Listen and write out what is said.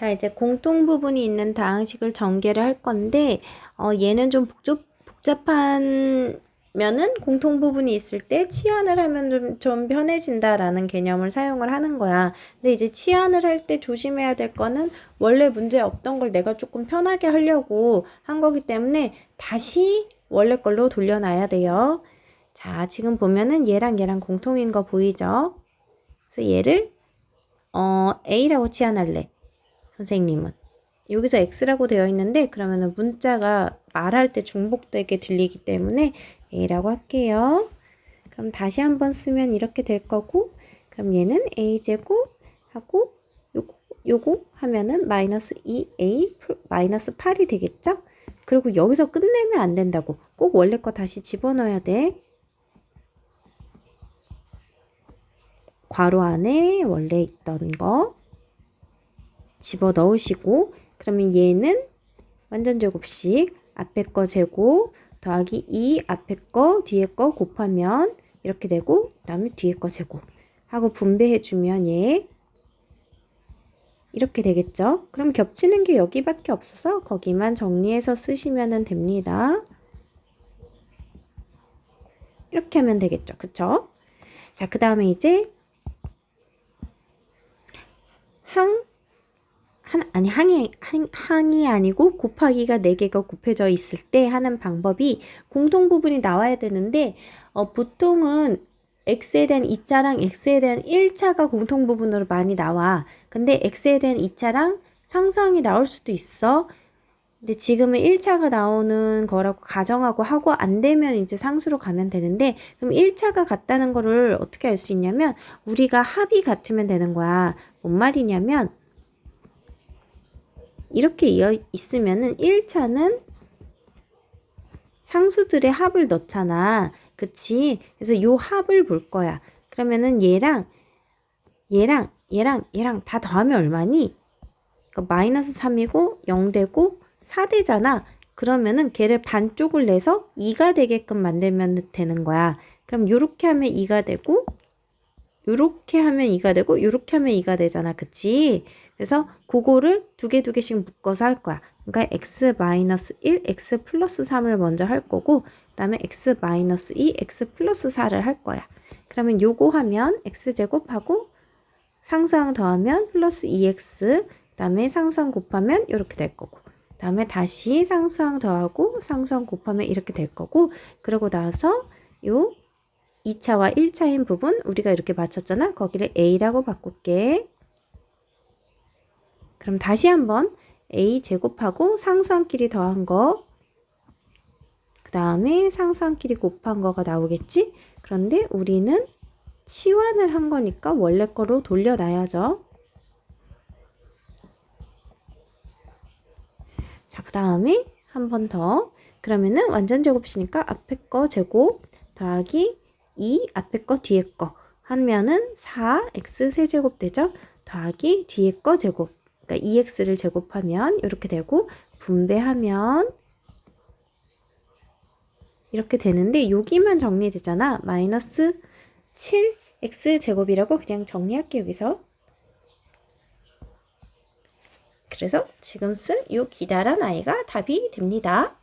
자, 이제 공통 부분이 있는 다항식을 전개를 할 건데, 어, 얘는 좀 복잡, 복잡한 면은 공통 부분이 있을 때 치환을 하면 좀, 좀 편해진다라는 개념을 사용을 하는 거야. 근데 이제 치환을 할 때 조심해야 될 거는 원래 문제 없던 걸 내가 조금 편하게 하려고 한 거기 때문에 다시 원래 걸로 돌려놔야 돼요. 자, 지금 보면은 얘랑 얘랑 공통인 거 보이죠? 그래서 얘를 어, A라고 치환할래. 선생님은. 여기서 X라고 되어 있는데 그러면은 문자가 말할 때 중복되게 들리기 때문에 A라고 할게요. 그럼 다시 한번 쓰면 이렇게 될 거고 그럼 얘는 A제곱 하고 요거, 요거 하면은 마이너스 2A 마이너스 8이 되겠죠? 그리고 여기서 끝내면 안 된다고. 꼭 원래 거 다시 집어넣어야 돼. 괄호 안에 원래 있던 거 집어 넣으시고 그러면 얘는 완전 제곱식 앞에 거 제곱 더하기 2 앞에 거 뒤에 거 곱하면 이렇게 되고 그다음에 뒤에 거 제곱 하고 분배해 주면 얘 이렇게 되겠죠? 그럼 겹치는 게 여기밖에 없어서 거기만 정리해서 쓰시면 됩니다. 이렇게 하면 되겠죠. 그쵸? 자, 그 다음에 이제 항, 한, 아니, 항이, 항, 항이 아니고 곱하기가 4개가 곱해져 있을 때 하는 방법이 공통 부분이 나와야 되는데, 어, 보통은 x에 대한 2차랑 x에 대한 1차가 공통 부분으로 많이 나와. 근데 x에 대한 2차랑 상수항이 나올 수도 있어. 근데 지금은 1차가 나오는 거라고 가정하고 하고 안 되면 이제 상수로 가면 되는데 그럼 1차가 같다는 거를 어떻게 알 수 있냐면 우리가 합이 같으면 되는 거야. 뭔 말이냐면 이렇게 이어 있으면은 1차는 상수들의 합을 넣잖아. 그치? 그래서 요 합을 볼 거야. 그러면은 얘랑 얘랑 얘랑 얘랑 다 더하면 얼마니? 그러니까 마이너스 3이고 0 되고 4 되잖아. 그러면은 걔를 반쪽을 내서 2가 되게끔 만들면 되는 거야. 그럼 요렇게 하면 2가 되고 요렇게 하면 2가 되고 요렇게 하면 2가 되잖아. 그치? 그래서 그거를 두 개 두 개씩 묶어서 할 거야. 그러니까 x 마이너스 1, x 플러스 3을 먼저 할 거고 그다음에 x 마이너스 2, x 플러스 4를 할 거야. 그러면 요거 하면 x 제곱하고 상수항 더하면 플러스 2x 그다음에 상수항 곱하면 이렇게 될 거고 그다음에 다시 상수항 더하고 상수항 곱하면 이렇게 될 거고 그러고 나서 요 2차와 1차인 부분 우리가 이렇게 맞췄잖아. 거기를 a라고 바꿀게. 그럼 다시 한번 a 제곱하고 상수항끼리 더한 거, 그 다음에 상수항끼리 곱한 거가 나오겠지? 그런데 우리는 치환을 한 거니까 원래 거로 돌려놔야죠. 자, 그 다음에 한 번 더. 그러면은 완전 제곱이니까 앞에 거 제곱 더하기 2 앞에 거 뒤에 거 하면은 4x 세제곱 되죠? 더하기 뒤에 거 제곱. 그러니까 2x를 제곱하면 이렇게 되고 분배하면 이렇게 되는데 여기만 정리되잖아. 마이너스 7x 제곱이라고 그냥 정리할게요. 여기서. 그래서 지금 쓴이 기다란 아이가 답이 됩니다.